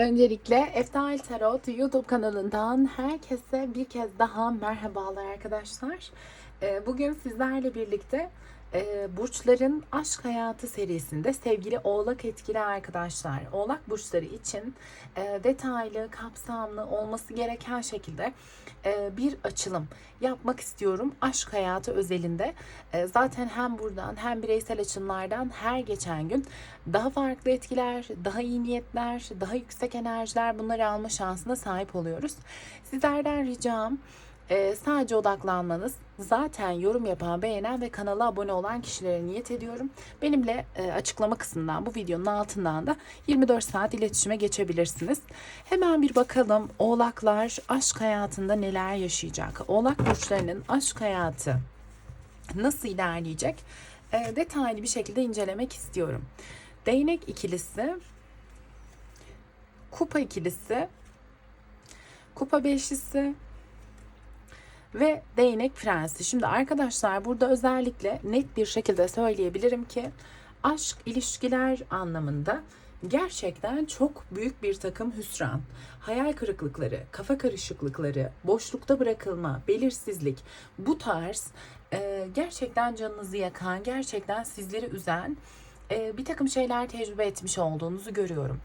Öncelikle Eftal Tarot YouTube kanalından herkese bir kez daha merhabalar arkadaşlar. Ee, Bugün sizlerle birlikte e, burçların aşk hayatı serisinde sevgili oğlak etkili arkadaşlar. Oğlak burçları için e, detaylı, kapsamlı olması gereken şekilde e, bir açılım yapmak istiyorum. Aşk hayatı özelinde. E, Zaten hem buradan hem bireysel açımlardan her geçen gün daha farklı etkiler, daha iyi niyetler, daha yüksek enerjiler bunları alma şansına sahip oluyoruz. Sizlerden ricam e, sadece odaklanmanız. Zaten yorum yapan, beğenen ve kanala abone olan kişilere niyet ediyorum. Benimle e, açıklama kısmından bu videonun altından da 24 saat iletişime geçebilirsiniz. Hemen bir bakalım oğlaklar aşk hayatında neler yaşayacak? Oğlak burçlarının aşk hayatı nasıl ilerleyecek? E, detaylı bir şekilde incelemek istiyorum. Değnek ikilisi, kupa ikilisi, kupa beşlisi ve değnek prensi. Şimdi arkadaşlar burada özellikle net bir şekilde söyleyebilirim ki aşk ilişkiler anlamında gerçekten çok büyük bir takım hüsran, hayal kırıklıkları, kafa karışıklıkları, boşlukta bırakılma, belirsizlik bu tarz e, gerçekten canınızı yakan, gerçekten sizleri üzen e, bir takım şeyler tecrübe etmiş olduğunuzu görüyorum.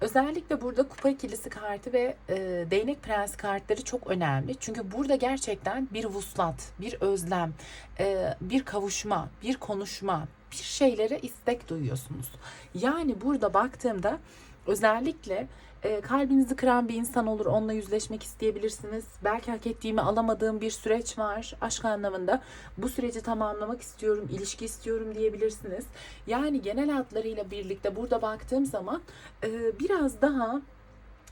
Özellikle burada kupa ikilisi kartı ve e, değnek prensi kartları çok önemli. Çünkü burada gerçekten bir vuslat, bir özlem, e, bir kavuşma, bir konuşma, bir şeylere istek duyuyorsunuz. Yani burada baktığımda özellikle e, kalbinizi kıran bir insan olur. Onunla yüzleşmek isteyebilirsiniz. Belki hak ettiğimi alamadığım bir süreç var aşk anlamında. Bu süreci tamamlamak istiyorum, ilişki istiyorum diyebilirsiniz. Yani genel hatlarıyla birlikte burada baktığım zaman e, biraz daha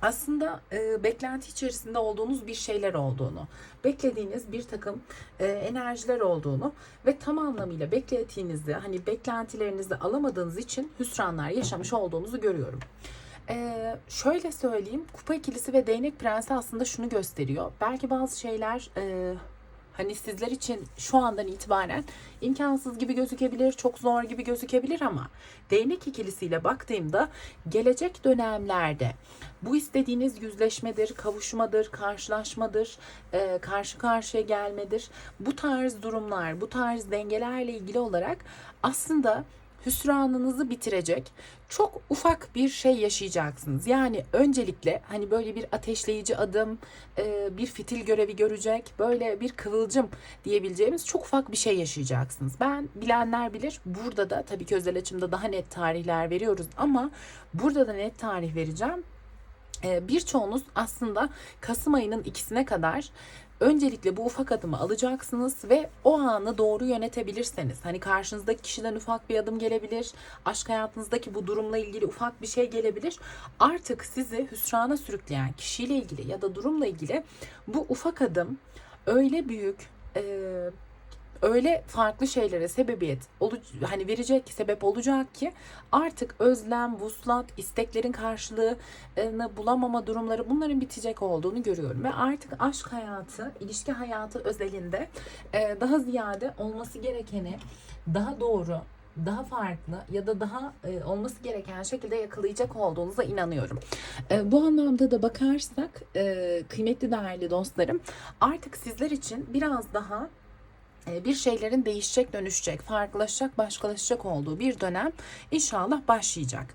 aslında e, beklenti içerisinde olduğunuz bir şeyler olduğunu, beklediğiniz bir takım e, enerjiler olduğunu ve tam anlamıyla beklediğinizi, hani beklentilerinizi alamadığınız için hüsranlar yaşamış olduğunuzu görüyorum. Ee, şöyle söyleyeyim, kupa ikilisi ve değnek prensi aslında şunu gösteriyor. Belki bazı şeyler e, hani sizler için şu andan itibaren imkansız gibi gözükebilir, çok zor gibi gözükebilir ama değnek ikilisiyle baktığımda gelecek dönemlerde bu istediğiniz yüzleşmedir, kavuşmadır, karşılaşmadır, karşı karşıya gelmedir. Bu tarz durumlar, bu tarz dengelerle ilgili olarak aslında hüsranınızı bitirecek çok ufak bir şey yaşayacaksınız. Yani öncelikle hani böyle bir ateşleyici adım, e, bir fitil görevi görecek, böyle bir kıvılcım diyebileceğimiz çok ufak bir şey yaşayacaksınız. Ben bilenler bilir. Burada da tabii ki özel açımda daha net tarihler veriyoruz ama burada da net tarih vereceğim. E, Birçoğunuz aslında Kasım ayının ikisine kadar öncelikle bu ufak adımı alacaksınız ve o anı doğru yönetebilirseniz. Hani karşınızdaki kişiden ufak bir adım gelebilir aşk hayatınızdaki bu durumla ilgili ufak bir şey gelebilir. Artık sizi hüsrana sürükleyen kişiyle ilgili ya da durumla ilgili bu ufak adım öyle büyük e, öyle farklı şeylere sebebiyet hani verecek sebep olacak ki artık özlem, vuslat, isteklerin karşılığını bulamama durumları bunların bitecek olduğunu görüyorum ve artık aşk hayatı, ilişki hayatı özelinde e, daha ziyade olması gerekeni daha doğru daha farklı ya da daha e, olması gereken şekilde yakalayacak olduğunuza inanıyorum. E, bu anlamda da bakarsak e, kıymetli değerli dostlarım artık sizler için biraz daha bir şeylerin değişecek, dönüşecek, farklılaşacak, başkalaşacak olduğu bir dönem inşallah başlayacak.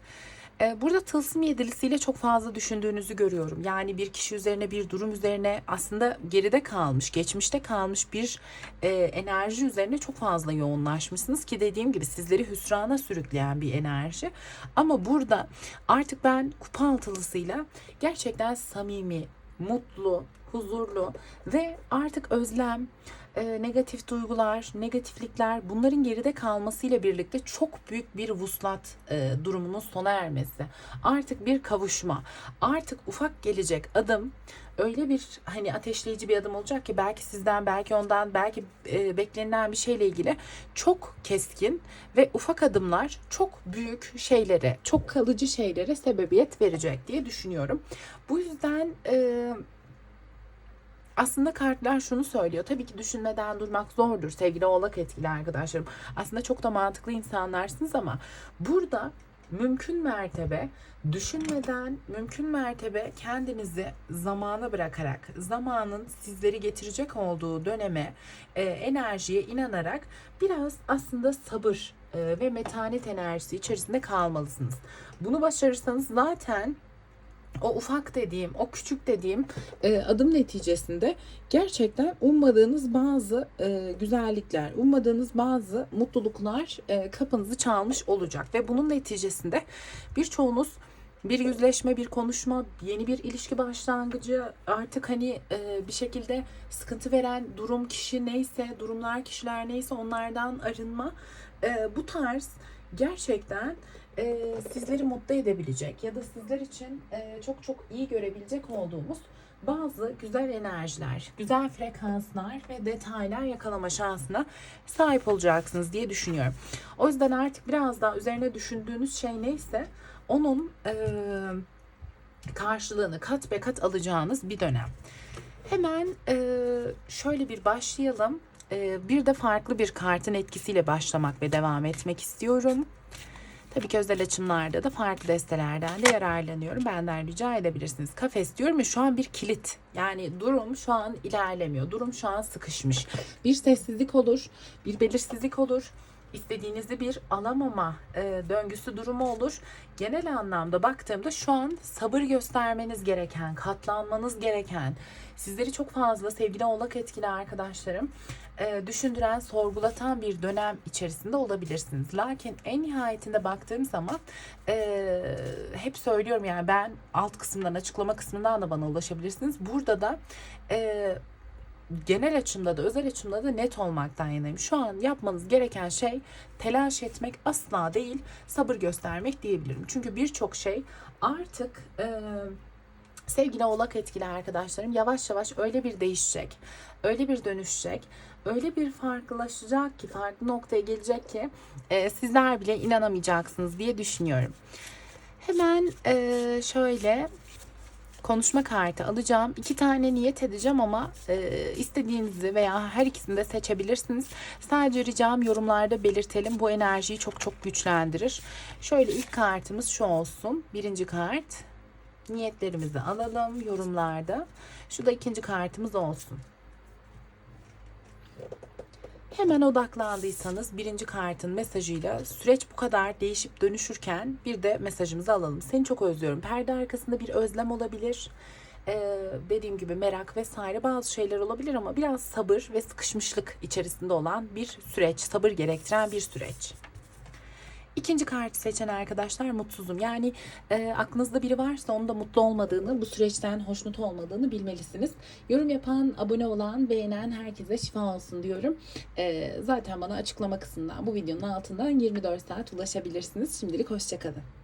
E, Burada tılsım yedilisiyle çok fazla düşündüğünüzü görüyorum. Yani bir kişi üzerine, bir durum üzerine aslında geride kalmış, geçmişte kalmış bir e, enerji üzerine çok fazla yoğunlaşmışsınız ki dediğim gibi sizleri hüsrana sürükleyen bir enerji. Ama burada artık ben kupa altılısıyla gerçekten samimi, mutlu, huzurlu ve artık özlem, e, negatif duygular, negatiflikler bunların geride kalmasıyla birlikte çok büyük bir vuslat e, durumunun sona ermesi. Artık bir kavuşma, artık ufak gelecek adım öyle bir hani ateşleyici bir adım olacak ki belki sizden, belki ondan, belki e, beklenilen bir şeyle ilgili çok keskin ve ufak adımlar çok büyük şeylere, çok kalıcı şeylere sebebiyet verecek diye düşünüyorum. Bu yüzden e, aslında kartlar şunu söylüyor. Tabii ki düşünmeden durmak zordur sevgili oğlak etkili arkadaşlarım. Aslında çok da mantıklı insanlarsınız ama burada mümkün mertebe düşünmeden, mümkün mertebe kendinizi zamana bırakarak, zamanın sizleri getirecek olduğu döneme, e, enerjiye inanarak biraz aslında sabır e, ve metanet enerjisi içerisinde kalmalısınız. Bunu başarırsanız zaten o ufak dediğim, o küçük dediğim e, adım neticesinde gerçekten ummadığınız bazı e, güzellikler, ummadığınız bazı mutluluklar e, kapınızı çalmış olacak ve bunun neticesinde birçoğunuz bir yüzleşme, bir konuşma, yeni bir ilişki başlangıcı, artık hani e, bir şekilde sıkıntı veren durum kişi neyse, durumlar kişiler neyse onlardan arınma. E, bu tarz gerçekten e, sizleri mutlu edebilecek ya da sizler için e, çok çok iyi görebilecek olduğumuz bazı güzel enerjiler, güzel frekanslar ve detaylar yakalama şansına sahip olacaksınız diye düşünüyorum. O yüzden artık biraz daha üzerine düşündüğünüz şey neyse onun e, karşılığını kat be kat alacağınız bir dönem. Hemen e, şöyle bir başlayalım. E, bir de farklı bir kartın etkisiyle başlamak ve devam etmek istiyorum. Tabii ki özel açımlarda da farklı destelerden de yararlanıyorum. Benden rica edebilirsiniz. Kafes diyorum ya şu an bir kilit. Yani durum şu an ilerlemiyor. Durum şu an sıkışmış. Bir sessizlik olur, bir belirsizlik olur. İstediğinizi bir alamama e, döngüsü durumu olur. Genel anlamda baktığımda şu an sabır göstermeniz gereken, katlanmanız gereken, sizleri çok fazla sevgili oğlak etkili arkadaşlarım e, düşündüren, sorgulatan bir dönem içerisinde olabilirsiniz. Lakin en nihayetinde baktığım zaman e, hep söylüyorum yani ben alt kısımdan açıklama kısmından da bana ulaşabilirsiniz. Burada da e, genel açımda da özel açımda da net olmaktan yanayım. Şu an yapmanız gereken şey telaş etmek asla değil sabır göstermek diyebilirim. Çünkü birçok şey artık e, sevgili oğlak etkili arkadaşlarım yavaş yavaş öyle bir değişecek, öyle bir dönüşecek, öyle bir farklılaşacak ki, farklı noktaya gelecek ki e, sizler bile inanamayacaksınız diye düşünüyorum. Hemen e, şöyle konuşma kartı alacağım. İki tane niyet edeceğim ama e, istediğinizi veya her ikisini de seçebilirsiniz. Sadece ricam yorumlarda belirtelim. Bu enerjiyi çok çok güçlendirir. Şöyle ilk kartımız şu olsun. Birinci kart. Niyetlerimizi alalım yorumlarda. Şu da ikinci kartımız olsun. Hemen odaklandıysanız birinci kartın mesajıyla süreç bu kadar değişip dönüşürken bir de mesajımızı alalım. Seni çok özlüyorum. Perde arkasında bir özlem olabilir. Ee, dediğim gibi merak vesaire bazı şeyler olabilir ama biraz sabır ve sıkışmışlık içerisinde olan bir süreç, sabır gerektiren bir süreç. İkinci kartı seçen arkadaşlar mutsuzum. Yani e, aklınızda biri varsa onun da mutlu olmadığını, bu süreçten hoşnut olmadığını bilmelisiniz. Yorum yapan, abone olan, beğenen herkese şifa olsun diyorum. E, zaten bana açıklama kısmından bu videonun altından 24 saat ulaşabilirsiniz. Şimdilik hoşçakalın.